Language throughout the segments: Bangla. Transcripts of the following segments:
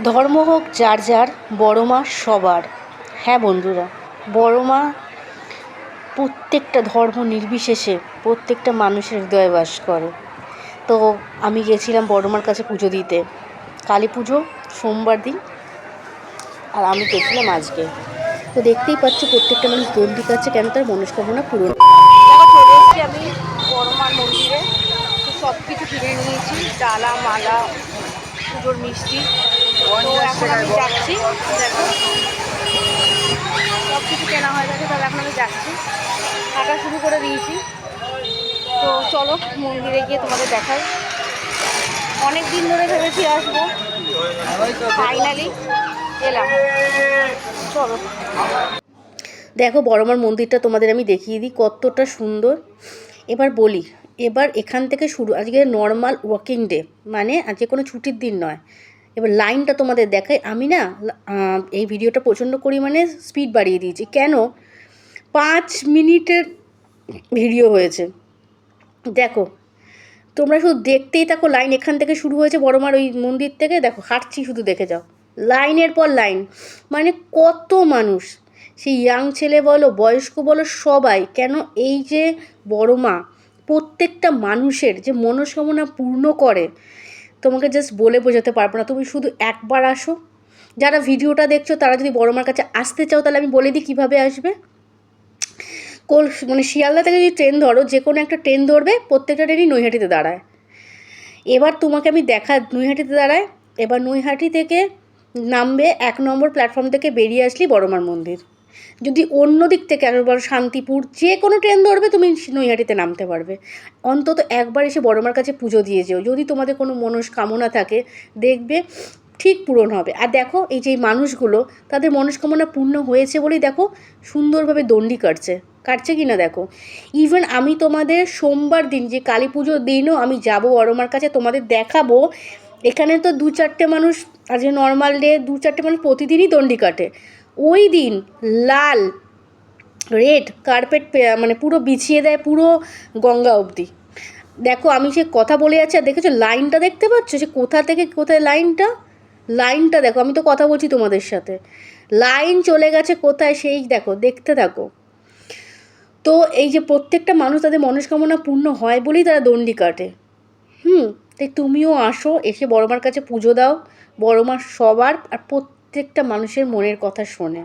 ধর্ম হোক যার যার বড় মা সবার। হ্যাঁ বন্ধুরা বড় মা প্রত্যেকটা ধর্ম নির্বিশেষে প্রত্যেকটা মানুষের হৃদয়ে বাস করে। তো আমি গেছিলাম বড় মার কাছে পুজো দিতে। কালী পুজো, সোমবার দিন। আর আমি গেছিলাম আজকে। তো দেখতেই পাচ্ছি প্রত্যেকটা মানুষ দণ্ডি কাছে কেন তার মনস্কামনা পূরণ চলে আমি বড় মার মন্দিরে। সব কিছু কিনে নিয়েছি। ডালা, মালা, পুজোর মিষ্টি। তো এখন আমি যাচ্ছি। দেখো সব কিছু কেনা হয়ে গেছে তাহলে এখন আমি যাচ্ছি। হাঁটা শুরু করে দিয়েছি। তো চলো মন্দিরে গিয়ে তোমাদের দেখাই। অনেক দিন ধরে ভেবেছি আসব। ফাইনালি এলাম। চলো। দেখো বড়মার মন্দিরটা তোমাদের আমি দেখিয়ে দিই কতটা সুন্দর। এবার বলি এবার এখান থেকে শুরু আজকে নর্মাল ওয়ার্কিং ডে মানে আজকে কোনো ছুটির দিন নয়। এবার লাইনটা তোমাদের দেখাই। আমি না এই ভিডিওটা প্রচণ্ড পরিমাণে স্পিড বাড়িয়ে দিয়েছি। কেন? পাঁচ মিনিটের ভিডিও হয়েছে। দেখো, তোমরা শুধু দেখতেই থাকো লাইন, এখান থেকে শুরু হয়েছে বড়মার ওই মন্দির থেকে। দেখো, হাঁটছি শুধু দেখে যাও। লাইনের পর লাইন। মানে কত মানুষ? সেই ইয়াং ছেলে বলো, বয়স্ক বলো, সবাই। কেন এই যে বড় মা প্রত্যেকটা মানুষের যে মনস্কামনা পূর্ণ করে তোমাকে জাস্ট বলে বোঝাতে পারব না। তুমি শুধু একবার আসো। যারা ভিডিওটা দেখছ, তারা যদি বড় মার কাছে আসতে চাও, তাহলে আমি বলে দিই কীভাবে আসবে। কোল মানে শিয়ালদা থেকে যদি ট্রেন ধরো, যে কোনো একটা ট্রেন ধরবে, প্রত্যেকটা ট্রেনই নৈহাটিতে দাঁড়ায়। এবার তোমাকে আমি দেখা নৈহাটিতে দাঁড়ায়। এবার নৈহাটি থেকে নামবে, এক নম্বর প্ল্যাটফর্ম থেকে বেরিয়ে আসলি বড়মার মন্দির। যদি অন্য দিক থেকে একবার শান্তিপুর যে কোনো ট্রেন ধরবে, তুমি নৈহাটিতে নামতে পারবে। অন্তত একবার এসে বড়মার কাছে পুজো দিয়ে যেও। যদি তোমাদের কোনো মনস্কামনা থাকে, দেখবে ঠিক পূরণ হবে। আর দেখো, এই যে মানুষগুলো, তাদের মনস্কামনা পূর্ণ হয়েছে বলেই দেখো, সুন্দরভাবে দণ্ডি কাটছে। কাটছে কি না দেখো? ইভেন আমি তোমাদের সোমবার দিন, যে কালী পুজোর দিনও আমি যাব বড়মার কাছে, তোমাদের দেখাবো, এখানে তো দু চারটে মানুষ, আজকে নর্মাল ডে দু চারটে মানুষ প্রতিদিনই দণ্ডি কাটে। ওই দিন লাল রেড কার্পেট মানে পুরো বিছিয়ে দেয় পুরো গঙ্গা অবধি। দেখো আমি সে কথা বলে যাচ্ছি, আর দেখেছ লাইনটা দেখতে পাচ্ছ? সে কোথা থেকে, কোথায় লাইনটা? লাইনটা দেখো, আমি তো কথা বলছি তোমাদের সাথে। লাইন চলে গেছে কোথায় সেই দেখো, দেখতে থাকো। তো এই যে প্রত্যেকটা মানুষ তাদের মনস্কামনা পূর্ণ হয় বলেই তারা দণ্ডি কাটে। হুম, তাই তুমিও আসো, এসে বড়মার কাছে পুজো দাও। বড়মার সবার, আর প্রত্যেকটা মানুষের মনের কথা শোনে।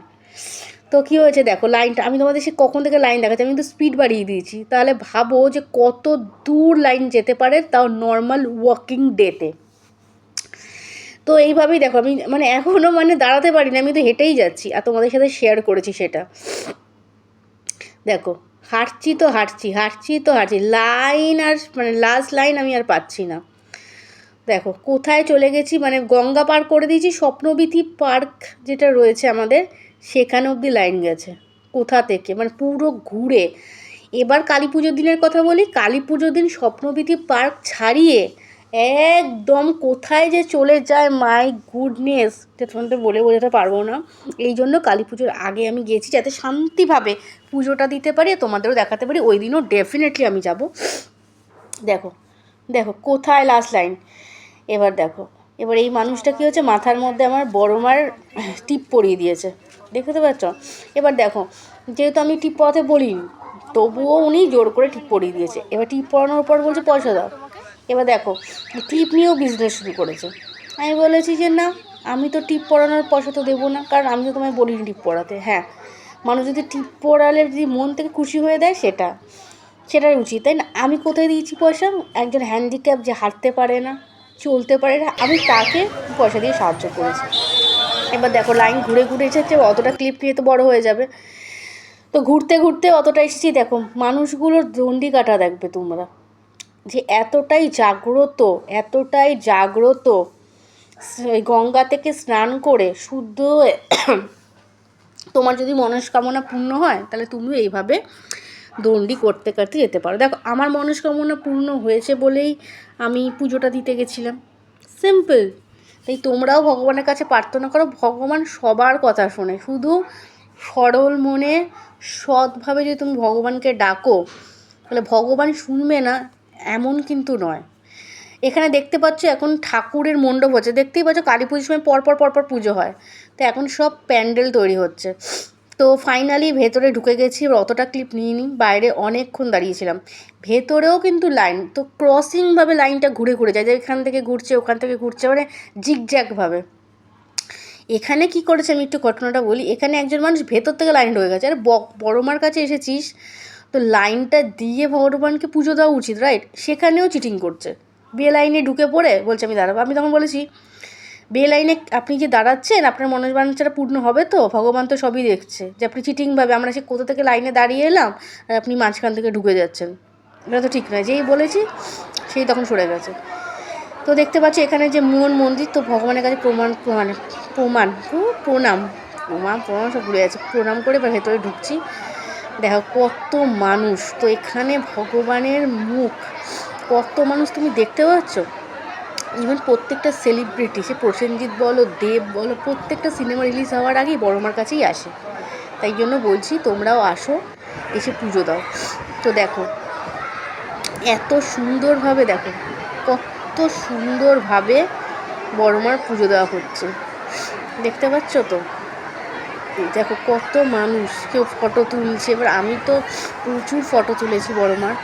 তো কী হয়েছে দেখো, লাইনটা, আমি তোমাদের সে কখন থেকে লাইন দেখাচ্ছি, আমি কিন্তু স্পিড বাড়িয়ে দিয়েছি। তাহলে ভাবো যে কত দূর লাইন যেতে পারে তাও নর্মাল ওয়াকিং ডেতে তো এইভাবেই দেখো, আমি মানে এখনও মানে দাঁড়াতে পারি না আমি তো হেঁটেই যাচ্ছি। আর তোমাদের সাথে শেয়ার করেছি সেটা। দেখো, হাঁটছি তো হাঁটছি হাঁটছি তো হাঁটছি, লাইন আর মানে লাস্ট লাইন আমি আর পাচ্ছি না। দেখো, কোথায় চলে গেছি? মানে গঙ্গা পার করে দিয়েছি, স্বপ্নবিথি পার্ক যেটা রয়েছে আমাদের, সেখানে অবধি লাইন গেছে। কোথা থেকে? মানে পুরো ঘুরে। এবার কালী পুজোর দিনের কথা বলি, কালী পুজোর দিন স্বপ্নবিথি পার্ক ছাড়িয়ে একদম কোথায় যে চলে যায় মাই গুডনেস এটা তোমাদের বলে বোঝাতে পারব না। এই জন্য কালী পুজোর আগে আমি গেছি যাতে শান্তিভাবে পুজোটা দিতে পারি, তোমাদেরও দেখাতে পারি, ওই দিনও ডেফিনেটলি আমি যাব। দেখো দেখো, কোথায় লাস্ট লাইন এবার দেখো। এবার এই মানুষটা কী হচ্ছে? মাথার মধ্যে আমার বড় মার টিপ পরিয়ে দিয়েছে। দেখতে পাচ্ছ? এবার দেখো, যেহেতু আমি টিপ পরাতে বলিনি, তবুও উনি জোর করে টিপ পরিয়ে দিয়েছে। এবার টিপ পরানোর পর বলছে, পয়সা দাও। এবার দেখো, টিপ নিয়েও বিজনেস শুরু করেছে। আমি বলেছি যে, না, আমি তো টিপ পরানোর পয়সা তো দেবো না, কারণ আমি তো তোমায় বলিনি টিপ পরাতে হ্যাঁ মানুষ যদি টিপ পরালে যদি মন থেকে খুশি হয়ে দেয়, সেটা, সেটাই উচিত, তাই না? আমি কোথায় দিয়েছি পয়সা? একজন হ্যান্ডিক্যাপ যে হাঁটতে পারে না। চলতে পারে না, আমি তাকে পয়সা দিয়ে সাহায্য করেছি। এবার দেখো লাইন ঘুরে ঘুরে এসেছে, অতটা ক্লিপ নিয়ে তো বড় হয়ে যাবে। তো ঘুরতে ঘুরতে অতটা এসেছি, দেখো মানুষগুলোর দণ্ডি কাটা দেখবে তোমরা। যে এতটাই জাগ্রত এতটাই জাগ্রত গঙ্গা থেকে স্নান করে শুদ্ধ তোমার যদি মনস্কামনা পূর্ণ হয়, তাহলে তুমিও এইভাবে দণ্ডি করতে করতে যেতে পারো। দেখো, আমার মনস্কামনা পূর্ণ হয়েছে বলেই আমি পুজোটা দিতে গেছিলাম। সিম্পল তাই তোমরাও ভগবানের কাছে প্রার্থনা করো, ভগবান সবার কথা শোনে। শুধু সরল মনে, সৎভাবে যদি তুমি ভগবানকে ডাকো, তাহলে ভগবান শুনবে না, এমন কিন্তু নয়। এখানে দেখতে পাচ্ছ, এখন ঠাকুরের মণ্ডপ হচ্ছে। দেখতেই পাচ্ছ কালী পুজোর সময় পরপর পরপর পুজো হয়। তো এখন সব প্যান্ডেল তৈরি হচ্ছে। তো ফাইনালি ভেতরে ঢুকে গেছি অতটা ক্লিপ নিইনি, বাইরে অনেকক্ষণ দাঁড়িয়েছিলাম। ভেতরেও কিন্তু লাইন তো ক্রসিংভাবে লাইনটা ঘুরে ঘুরে যায়, যে এখান থেকে ঘুরছে, ওখান থেকে ঘুরছে মানে জিগজ্যাগভাবে এখানে কি করেছে আমি একটু ঘটনাটা বলি, এখানে একজন মানুষ ভেতর থেকে লাইন ঢুকে গেছে, আরে ব- বড় মার কাছে এসেছিস, তো লাইনটা দিয়ে ভগবানকে পুজো দেওয়া উচিত রাইট সেখানেও চিটিং করছে। বিয়ে লাইনে ঢুকে পড়ে, বলছে আমি দাঁড়াবো, আমি তখন বলেছি বিয়ে লাইনে আপনি যে দাঁড়াচ্ছেন, আপনার মনোবাঞ্ছাটা পূর্ণ হবে তো? ভগবান তো সবই দেখছে যে আপনি চিটিংভাবে আমরা সে কোথা থেকে লাইনে দাঁড়িয়ে এলাম, আর আপনি মাঝখান থেকে ঢুকে যাচ্ছেন। এটা তো ঠিক নয়, যেই বলেছি, সেই তখন সরে গেছে। তো দেখতে পাচ্ছি এখানে যে মূল মন্দির, তো ভগবানের কাছে প্রমাণ মানে প্রমাণ প্রণাম। প্রমাণ, প্রণাম সব ভুলে যাচ্ছে। প্রণাম করে ভেতরে ঢুকছি। দেখো কত মানুষ, তো এখানে ভগবানের মুখ, কত মানুষ তুমি দেখতে পাচ্ছ? ইভেন প্রত্যেকটা সেলিব্রিটি সে প্রসেনজিৎ বলো, দেব বলো, প্রত্যেকটা সিনেমা রিলিজ হওয়ার আগেই বড় মার কাছেই আসে। তাই জন্য বলছি, তোমরাও আসো, এসে পুজো দাও। তো দেখো, এত সুন্দরভাবে দেখো, কত সুন্দরভাবে বড়মার পুজো দেওয়া হচ্ছে। দেখতে পাচ্ছ তো? দেখো কত মানুষ, কেউ ফটো তুলছে। এবার আমি তো প্রচুর ফটো তুলেছি বড়মার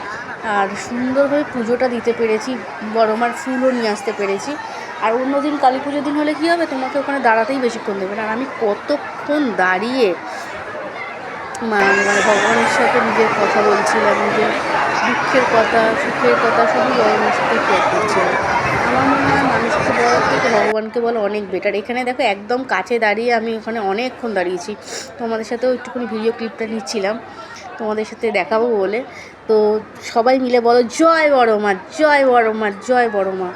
আর সুন্দরভাবে পুজোটা দিতে পেরেছি বড়মার ফুলও নিয়ে আসতে পেরেছি। আর অন্যদিন কালী পুজোর দিন হলে কী হবে? তোমাকে ওখানে দাঁড়াতেই বেশিক্ষণ দেবে আর আমি কতক্ষণ দাঁড়িয়ে মানে ভগবানের সাথে নিজের কথা বলছিলাম, নিজের দুঃখের কথা, সুখের কথা সবই ভগবানের সাথে শেয়ার করছিলাম। আমার মনে হয় মানুষকে বলার থেকে ভগবানকে বলা অনেক বেটার এখানে দেখো একদম কাছে দাঁড়িয়ে আমি ওখানে অনেকক্ষণ দাঁড়িয়েছি। তোমাদের সাথেও একটুখানি ভিডিও ক্লিপটা নিচ্ছিলাম। তোমাদের সাথে দেখাবো বলে। তো সবাই মিলে বলো, জয় বড় মা, জয় বড় মা, জয় বড় মা।